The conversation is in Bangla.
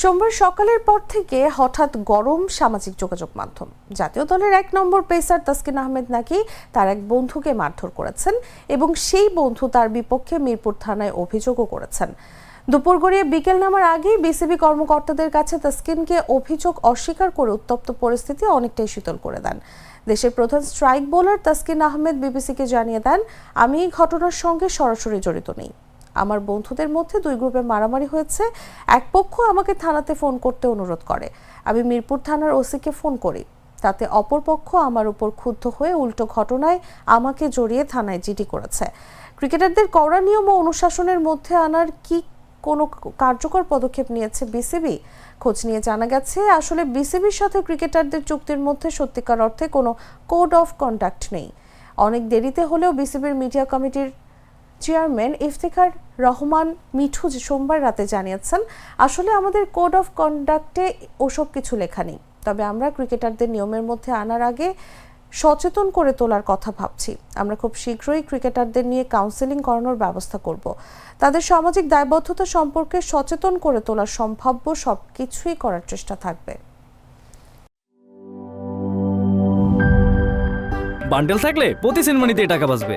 সোমবার সকালের পর থেকে হঠাৎ গরম সামাজিক যোগাযোগ মাধ্যম। জাতীয় দলের এক নম্বর পেসার তাসকিন আহমেদ নাকি তার এক বন্ধুকে মারধর করেছেন এবং সেই বন্ধু তার বিপক্ষে মিরপুর থানায় অভিযোগও করেছেন। দুপুর গড়িয়ে বিকেল নামার আগেই বিসিবি কর্মকর্তাদের কাছে তাসকিনকে অভিযোগ অস্বীকার করে উত্তপ্ত পরিস্থিতি অনেকটাই শীতল করে দেন। দেশের প্রধান স্ট্রাইক বোলার তাসকিন আহমেদ বিবিসিকে জানিয়ে দেন, আমি এই ঘটনার সঙ্গে সরাসরি জড়িত নেই। আমার বন্ধুদের মধ্যে দুই গ্রুপে মারামারি হয়েছে। এক পক্ষ আমাকে থানাতে ফোন করতে অনুরোধ করে। আমি মিরপুর থানার ওসিকে ফোন করি। তাতে অপর পক্ষ আমার উপর ক্ষুব্ধ হয়ে উল্টো ঘটনায় আমাকে জড়িয়ে থানায় জিডি করেছে। ক্রিকেটারদের কড়া নিয়ম ও অনুশাসনের মধ্যে আনার কি কোনো কার্যকর পদক্ষেপ নিয়েছে বিসিবি? খোঁজ নিয়ে জানা গেছে, আসলে বিসিবির সাথে ক্রিকেটারদের চুক্তির মধ্যে সত্যিকার অর্থে কোনো কোড অফ কন্ডাক্ট নেই। অনেক দেরিতে হলেও বিসিবির মিডিয়া কমিটির চেয়ারম্যান ইফতেখার রহমান মিঠু সোমবার রাতে জানিয়েছেন, আসলে আমাদের কোড অফ কন্ডাক্টে ওসব কিছু লেখা নেই। তবে আমরা ক্রিকেটারদের নিয়মের মধ্যে আনার আগে সচেতন করে তোলার কথা ভাবছি। আমরা খুব শীঘ্রই ক্রিকেটারদের নিয়ে কাউন্সেলিং করানোর ব্যবস্থা করব। তাদের সামাজিক দায়বদ্ধতা সম্পর্কে সচেতন করে তোলার সম্ভাব্য সব কিছুই করার চেষ্টা থাকবে। বান্ডেল থাকলে প্রতি সেনমানিতে টাকা বাঁচবে।